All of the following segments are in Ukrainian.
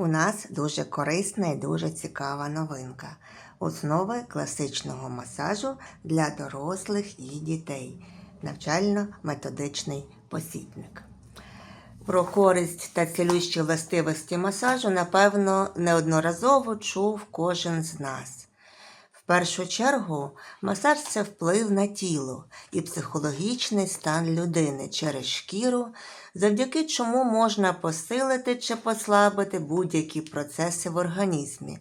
У нас дуже корисна і дуже цікава новинка. Основи класичного масажу для дорослих і дітей. Навчально-методичний посібник. Про користь та цілющі властивості масажу, напевно, неодноразово чув кожен з нас. Першу чергу, масаж це вплив на тіло і психологічний стан людини через шкіру, завдяки чому можна посилити чи послабити будь-які процеси в організмі,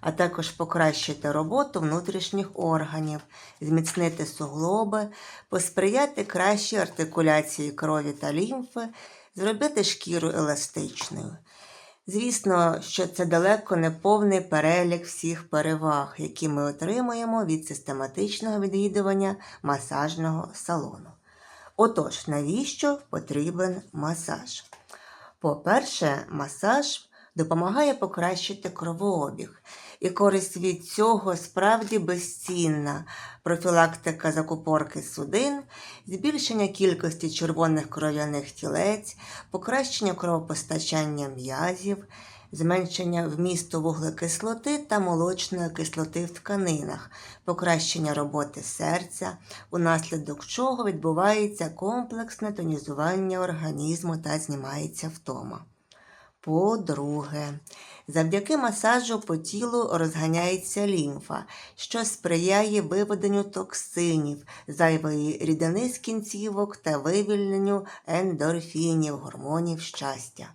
а також покращити роботу внутрішніх органів, зміцнити суглоби, посприяти кращій артикуляції крові та лімфи, зробити шкіру еластичною. Звісно, що це далеко не повний перелік всіх переваг, які ми отримуємо від систематичного відвідування масажного салону. Отож, навіщо потрібен масаж? По-перше, масаж допомагає покращити кровообіг, і користь від цього справді безцінна. Профілактика закупорки судин, збільшення кількості червоних кров'яних тілець, покращення кровопостачання м'язів, зменшення вмісту вуглекислоти та молочної кислоти в тканинах, покращення роботи серця, унаслідок чого відбувається комплексне тонізування організму та знімається втома. По-друге, завдяки масажу по тілу розганяється лімфа, що сприяє виведенню токсинів, зайвої рідини з кінцівок та вивільненню ендорфінів, гормонів щастя.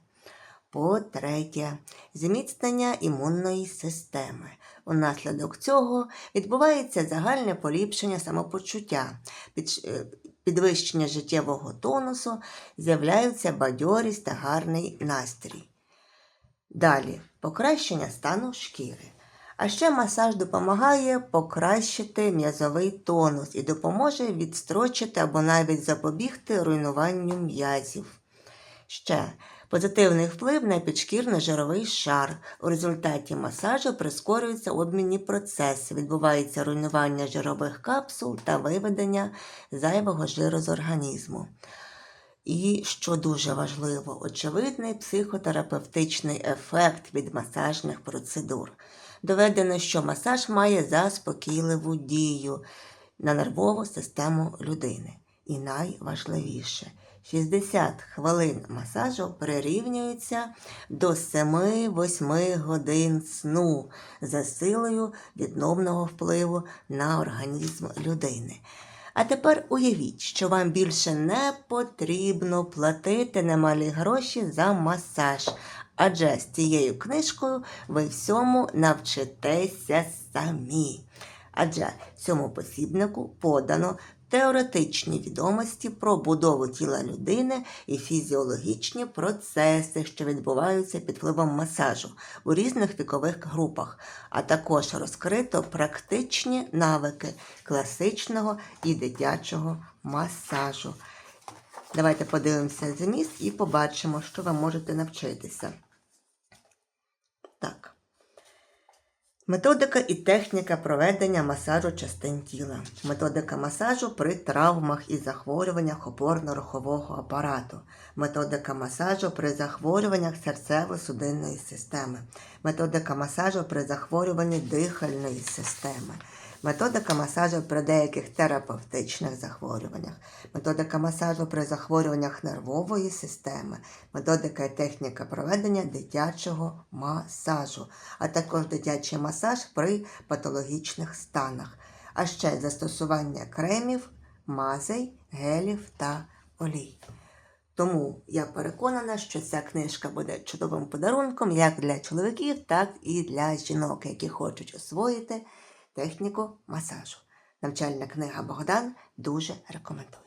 По-третє, зміцнення імунної системи. Унаслідок цього відбувається загальне поліпшення самопочуття, е, підвищення життєвого тонусу, з'являються бадьорість та гарний настрій. Далі покращення стану шкіри. А ще масаж допомагає покращити м'язовий тонус і допоможе відстрочити або навіть запобігти руйнуванню м'язів. Ще позитивний вплив на підшкірно-жировий шар. У результаті масажу прискорюються обмінні процеси, відбувається руйнування жирових капсул та виведення зайвого жиру з організму. І, що дуже важливо, очевидний психотерапевтичний ефект від масажних процедур. Доведено, що масаж має заспокійливу дію на нервову систему людини. І найважливіше, 60 хвилин масажу прирівнюються до 7-8 годин сну за силою відновного впливу на організм людини. А тепер уявіть, що вам більше не потрібно платити немалі гроші за масаж, адже з цією книжкою ви всьому навчитеся самі. Адже цьому посібнику подано теоретичні відомості про будову тіла людини і фізіологічні процеси, що відбуваються під впливом масажу у різних вікових групах, а також розкрито практичні навики класичного і дитячого масажу. Давайте подивимося зміст і побачимо, що ви можете навчитися. Так. Методика і техніка проведення масажу частин тіла. Методика масажу при травмах і захворюваннях опорно-рухового апарату. Методика масажу при захворюваннях серцево-судинної системи. Методика масажу при захворюванні дихальної системи. Методика масажу при деяких терапевтичних захворюваннях, методика масажу при захворюваннях нервової системи, методика і техніка проведення дитячого масажу, а також дитячий масаж при патологічних станах, а ще застосування кремів, мазей, гелів та олій. Тому я переконана, що ця книжка буде чудовим подарунком як для чоловіків, так і для жінок, які хочуть освоїти техніку масажу. Навчальна книга Богдан дуже рекомендую.